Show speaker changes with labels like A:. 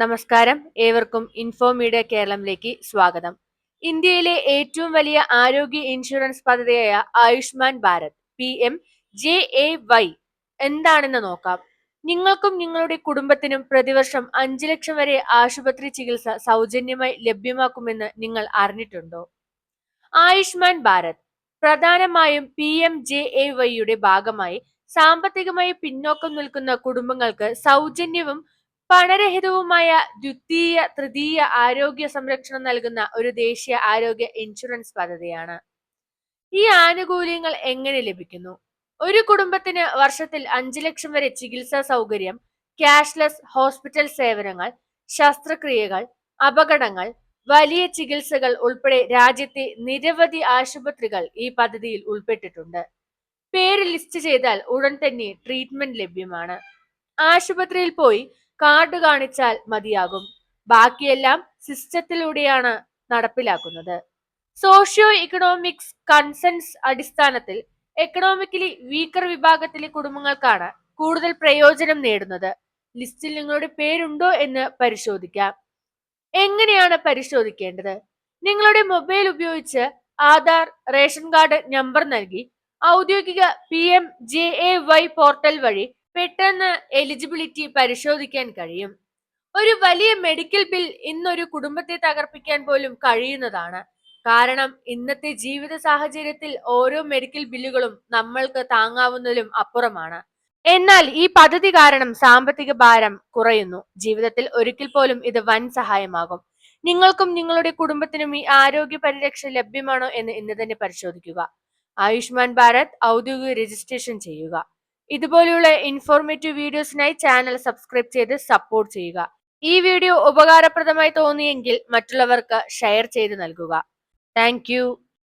A: നമസ്കാരം. ഏവർക്കും ഇൻഫോമീഡിയ കേരളത്തിലേക്ക് സ്വാഗതം. ഇന്ത്യയിലെ ഏറ്റവും വലിയ ആരോഗ്യ ഇൻഷുറൻസ് പദ്ധതിയായ Ayushman Bharat P M J A Y എന്താണെന്ന് നോക്കാം. നിങ്ങൾക്കും നിങ്ങളുടെ കുടുംബത്തിനും പ്രതിവർഷം അഞ്ചു ലക്ഷം വരെ ആശുപത്രി ചികിത്സ സൗജന്യമായി ലഭ്യമാക്കുമെന്ന് നിങ്ങൾ അറിഞ്ഞിട്ടുണ്ടോ? ആയുഷ്മാൻ ഭാരത് പ്രധാനമായും പി എം ജെ എ വൈയുടെ ഭാഗമായി സാമ്പത്തികമായി പിന്നോക്കം നിൽക്കുന്ന കുടുംബങ്ങൾക്ക് സൗജന്യവും പണരഹിതവുമായ ദ്വിതീയ തൃതീയ ആരോഗ്യ സംരക്ഷണം നൽകുന്ന ഒരു ദേശീയ ആരോഗ്യ ഇൻഷുറൻസ് പദ്ധതിയാണ്. ഈ ആനുകൂല്യങ്ങൾ എങ്ങനെ ലഭിക്കുന്നു? ഒരു കുടുംബത്തിന് വർഷത്തിൽ അഞ്ചു ലക്ഷം വരെ ചികിത്സാ സൗകര്യം ക്യാഷ്ലെസ് ഹോസ്പിറ്റൽ സേവനങ്ങൾ ശസ്ത്രക്രിയകൾ അപകടങ്ങൾ വലിയ ചികിത്സകൾ ഉൾപ്പെടെ രാജ്യത്തെ നിരവധി ആശുപത്രികൾ ഈ പദ്ധതിയിൽ ഉൾപ്പെട്ടിട്ടുണ്ട്. പേര് ലിസ്റ്റ് ചെയ്താൽ ഉടൻ തന്നെ ട്രീറ്റ്മെന്റ് ലഭ്യമാണ്. ആശുപത്രിയിൽ പോയി കാർഡ് കാണിച്ചാൽ മതിയാകും. ബാക്കിയെല്ലാം സിസ്റ്റത്തിലൂടെയാണ് നടപ്പിലാക്കുന്നത്. സോഷ്യോ ഇക്കണോമിക്സ് കൺസെൻസ് അടിസ്ഥാനത്തിൽ എക്കണോമിക്കലി വീക്കർ വിഭാഗത്തിലെ കുടുംബങ്ങൾക്കാണ് കൂടുതൽ പ്രയോജനം നേടുന്നത്. ലിസ്റ്റിൽ നിങ്ങളുടെ പേരുണ്ടോ എന്ന് പരിശോധിക്കാം. എങ്ങനെയാണ് പരിശോധിക്കേണ്ടത്? നിങ്ങളുടെ മൊബൈൽ ഉപയോഗിച്ച് ആധാർ റേഷൻ കാർഡ് നമ്പർ നൽകി ഔദ്യോഗിക P M J A Y portal വഴി പെട്ടെന്ന് എലിജിബിലിറ്റി പരിശോധിക്കാൻ കഴിയും. ഒരു വലിയ മെഡിക്കൽ ബിൽ ഇന്നൊരു കുടുംബത്തെ തകർപ്പിക്കാൻ പോലും കഴിയുന്നതാണ്. കാരണം ഇന്നത്തെ ജീവിത സാഹചര്യത്തിൽ ഓരോ മെഡിക്കൽ ബില്ലുകളും നമ്മൾക്ക് താങ്ങാവുന്നതിലും അപ്പുറമാണ്. എന്നാൽ ഈ പദ്ധതി കാരണം സാമ്പത്തിക ഭാരം കുറയുന്നു. ജീവിതത്തിൽ ഒരിക്കൽ പോലും ഇത് വൻ സഹായമാകും. നിങ്ങൾക്കും നിങ്ങളുടെ കുടുംബത്തിനും ഈ ആരോഗ്യ പരിരക്ഷ ലഭ്യമാണോ എന്ന് ഇന്ന് തന്നെ പരിശോധിക്കുക. ആയുഷ്മാൻ ഭാരത് ഔദ്യോഗിക രജിസ്ട്രേഷൻ ചെയ്യുക. ഇതുപോലെയുള്ള ഇൻഫോർമേറ്റീവ് വീഡിയോസിനായി ചാനൽ സബ്സ്ക്രൈബ് ചെയ്ത് സപ്പോർട്ട് ചെയ്യുക. ഈ വീഡിയോ ഉപകാരപ്രദമായി തോന്നിയെങ്കിൽ മറ്റുള്ളവർക്ക് ഷെയർ ചെയ്ത് നൽകുക. താങ്ക്